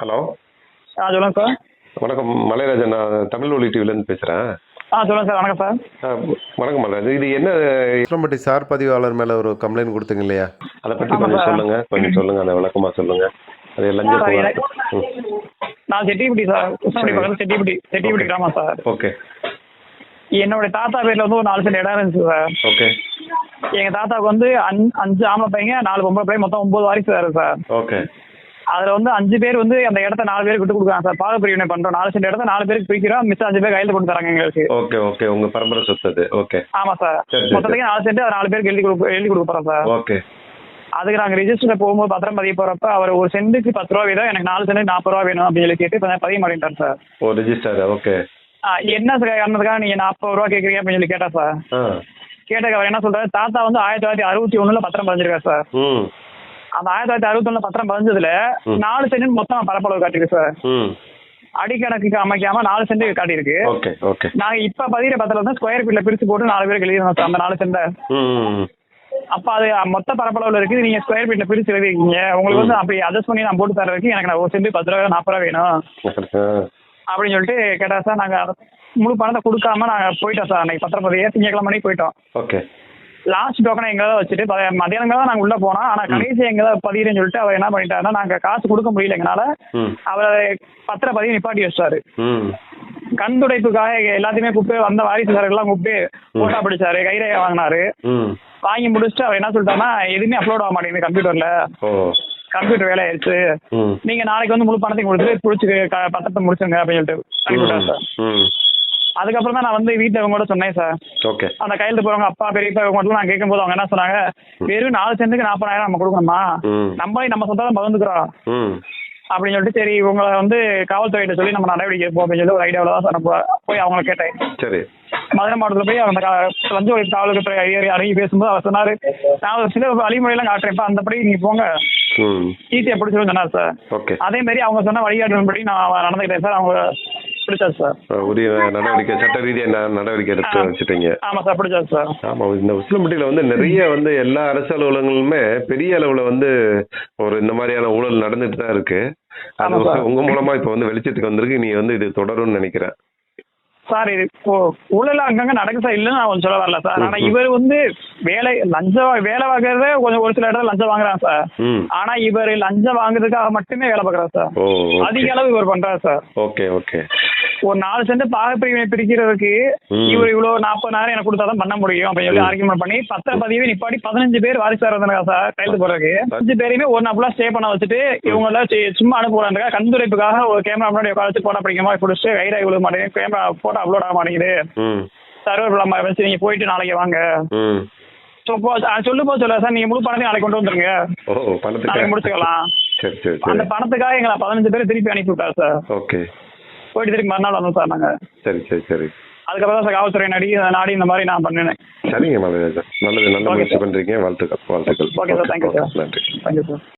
Hello. ஆ சொல்லுங்கள் sir. வணக்கம் மலைராஜன் நான் தமிழ் ஒலி டிவிலேருந்து பேசுகிறேன் ஆ சொல்லுங்கள் சார். வணக்கம் சார். வணக்கம் மலைராஜன் இது என்ன? இஸ்லாம்பட்டி சார் பதிவாளர் மேலே ஒரு கம்ப்ளைண்ட் கொடுத்தீங்க இல்லையா? அதை பற்றி ஆமாம் கொஞ்சம் சார். சொல்லுங்கள் கொஞ்சம் சொல்லுங்கள் அதை விளக்கமாக சொல்லுங்கள் அது லஞ்ச சார், புகார்? எனக்கு- நான் செட்டிப்பட்டி சார். கிருஷ்ணகிரி பக்கத்தில் செட்டிப்பட்டி செட்டிப்பட்டி கிராமம் சார். ஓகே. என்னுடைய தாத்தா பேரில் வந்து ஒரு நாலு சென்ட் இடம் இருந்துச்சு சார். ஓகே. எங்கள் தாத்தாவுக்கு வந்து அஞ் அஞ்சு ஆம்பளை பையங்க நாலு பொம்பளை பையன் மொத்தம் ஒம்பது வாரிசு வேறு சார். ஓகே. அதில் வந்து அஞ்சு பேர் வந்து அந்த இடத்த நாலு பேருக்கு விட்டு கொடுக்குறாங்க சார். பாக பிரிவினை பண்ணுறோம் நாலு சென்ட் இடத்த நாலு பேருக்கு பிரிக்கிறோம். மிச்சம் அஞ்சு பேர் கையில் கொண்டு தராங்க எங்களுக்கு. Okay okay. உங்கள் பரம்பரை சொத்து ஓகே. ஆமாம் சார். மொத்தத்துக்கு நாலு சென்ட் நாலு பேருக்கு எழுதி கொடுக்க எழுதி கொடுக்க போகிறோம் சார். ஓகே. அதுக்கு நாங்கள் ரிஜிஸ்டரில் போகும்போது பத்திரம் பதிய போகிறப்ப அவர் ஒரு சென்ட்டுக்கு பத்து ரூபா வேணும் எனக்கு நாலு சென்ட் நாற்பது ரூபா வேணும் அப்படின்னு சொல்லி கேட்டு பதிய மாட்டேன்ட்டார் சார். Oh register okay. என்ன சார் காரணத்துக்காக நீங்கள் நாற்பது ரூபா கேட்குறீங்க அப்படின்னு சொல்லி கேட்டா சார். கேட்டதுக்கு அவர் என்ன சொல்றாரு? தாத்தா வந்து ஆயிரத்தி தொள்ளாயிரத்தி அறுபத்தி ஒண்ணுல பத்திரம் பதிஞ்சிருக்காரு சார். அந்த ஆயிரத்தி தொள்ளாயிரத்தி அறுபத்தி ஒண்ணுல பத்திரம் பதிஞ்சதுல. நாலு சென்ட் மொத்தம் பரப்பளவு காட்டியிருக்கு சார். ம். அடிக்கணக்குக்கு அமைக்காம நாலு சென்ட் காட்டியிருக்கு. நாங்க இப்ப பதிகிற பத்திரம் வந்து ஸ்கொயர் ஃபீட்ல பிரிச்சு போட்டு நாலு பேருக்கு எழுதிருந்தோம் சார் அந்த நாலு சென்ட. அப்ப அது மொத்த பரப்பளவுல இருக்குது நீங்க ஸ்கொயர் ஃபீட்ல பிரிச்சு எழுதிருக்கீங்க. உங்களுக்கு வந்து அப்படி அட்ஜஸ்ட் பண்ணி நான் போட்டு தரதுக்கு எனக்கு நான் ஒரு சென்ட் பத்து ரூபா நாற்பது ரூபா வேணும். அப்படின்னு சொல்லிட்டு கேட்டா சார் நாங்க முழு பணத்தை கொடுக்காம நாங்க போயிட்டோம் சார் அன்னைக்கு பத்திரப்பதியே திங்கக்கிழமை மணிக்கு போயிட்டோம். ஓகே. லாஸ்ட் டோக்கனை எங்க தான் வச்சுட்டு மத்தியானம் தான் நாங்க உள்ள போனோம். ஆனா கடைசி எங்க தான் பதிகிறேன்னு சொல்லிட்டு அவர் என்ன பண்ணிட்டாருன்னா நாங்க காசு கொடுக்க முடியல எங்கனால அவர் பத்திர பதிவு நிப்பாட்டி வச்சிட்டாரு ம். கண் துடைப்புக்காக எங்க எல்லாத்தையுமே கூப்பிட்டு வந்த வாரிசுதாரர்கள்லாம் கூப்பிட்டு போட்டோ பிடிச்சாரு கைரேகை வாங்கினாரு. வாங்கி முடிச்சுட்டு அவர் என்ன சொல்லிட்டாருன்னா எதுவுமே அப்லோட் ஆக மாட்டேங்குது கம்ப்யூட்டர்ல கம்ப்யூட்டர் வேலை ஆயிடுச்சு நீங்க நாளைக்கு வந்து முழு பணத்தையும் கொடுத்துட்டு பிடிச்சி பத்திரத்தை முடிச்சுங்க அப்படின்னு சொல்லிட்டு சார். அதுக்கப்புறம் தான் நான் வந்து வீட்டில் இவங்க கூட சொன்னேன் சார் ஓகே அந்த கையெழுத்து போறவங்க அப்பா பெரியப்பா இவங்க மட்டும் நான் கேட்கும்போது அவங்க என்ன சொன்னாங்க? வெறும் நாலு சென்ட்டுக்கு நாற்பதாயிரம் நம்ம கொடுக்கணுமா? நம்மளே நம்ம சொந்தம் பகிர்ந்துக்கிறோம் அப்படின்னு சொல்லிட்டு சரி இவங்களை வந்து காவல்துறையிட்ட சொல்லி நம்ம நடவடிக்கை எடுப்போம் அப்படின்னு சொல்லி ஒரு ஐடியாவில் தான் சார் போ- போய் அவங்கள கேட்டேன். சரி. மதுரை மாவட்டத்தில் போய் அந்த லஞ்ச ஒழிப்பு காவல்துறை அதிகாரி அணுகி பேசும்போது அவர் சொன்னார் நான் சில வழிமுறையெல்லாம் காட்டுறேன்ப்பா அந்தபடி நீங்கள் போங்க. ஈஸியாக பிடிச்சிருன்னு சொன்னார் சார் அதே மாதிரி அவங்க சொன்ன வழிகாட்டுபடி நான் நடந்துக்கிட்டேன் சார் அவங்க பிடிச்சாரு சார். உரிய நடவடிக்கை சட்ட ரீதியாக நடவடிக்கை எடுத்து வச்சுட்டீங்க? ஆமாம் சார் பிடிச்சாரு சார். ஆமா இந்த உசிலம்பட்டியில வந்து நிறைய வந்து எல்லா அரசு அலுவலகங்களுமே பெரிய அளவுல வந்து ஒரு இந்த மாதிரியான ஊழல் நடந்துட்டு தான் இருக்கு. அது. உங்க மூலமா இப்ப வந்து வெளிச்சத்துக்கு வந்திருக்கு நீ வந்து இது தொடரும்னு நினைக்கிறேன். சார் இது ஊழல் அங்கங்க நடக்கு சார் இல்லைன்னு நான் கொஞ்சம் சொல்ல வரல சார். ஆனா. இவர் வந்து வேலை லஞ்சம் வேலை வாங்குறதே கொஞ்சம் ஒரு சில இடத்துல லஞ்சம் வாங்குறான் சார். ஆனா இவர் லஞ்சம் வாங்குறதுக்காக மட்டுமே வேலை பார்க்குறாரு சார். அதிக அளவு இவர் பண்றாரு சார். Okay okay. ஒரு நாலு சென்ட் பாகப்பிரிவினை பிரிக்கிறதுக்கு. இவர் இவ்வளவு நாற்பதாயிரம் எனக்கு கொடுத்தாதான் பண்ண முடியும். அப்படின்னு சொல்லி. ஆர்குமெண்ட் பண்ணி பத்திர பதிவு நிப்பாடி பதினஞ்சு பேர் வாரிசார் இருந்தாங்க சார் கையெழுத்து போடுறதுக்கு? அஞ்சு பேரையுமே ஒரு நாள் ஃபுல்லா ஸ்டே பண்ண வச்சுட்டு இவங்கள சி- சும்மா அனுப்புறாங்க கண்துடைப்புக்காக ஒரு கேமரா முன்னாடி வச்சு போட்டோ பிடிக்க மாதிரி பிடிச்சிட்டு கைரா இவ்வளவு மாட்டேங்குது. கேமரா போட்டோ அப்லோட் ஆக மாட்டேங்குது. ம். சர்வர் இல்லாம வச்சு நீங்க போயிட்டு நாளைக்கு வாங்க. ஸோ போ சொல்ல சார். நீங்க முழு பணத்தையும் நாளைக்கு கொண்டு வந்துருங்க. நாளைக்கு முடிச்சுக்கலாம். அந்த பணத்துக்காக எங்களை பதினஞ்சு பேர் திருப்பி அனுப்பி விட்டார் சார். ஓகே. போயிட்டு திருப்பி மறுநாள் வந்தோம் சார் நாங்க சரி சரி சரி. அதுக்கப்புறம் தான் சார் காவல்துறை நடி நாடி இந்த மாதிரி நான் பண்ணினேன். சரிங்க மலைராஜன் நல்லது நல்ல முயற்சி. பண்றீங்க. வாழ்த்துக்கள். வாழ்த்துக்கள் okay sir thank you sir நன்றி. Thank you sir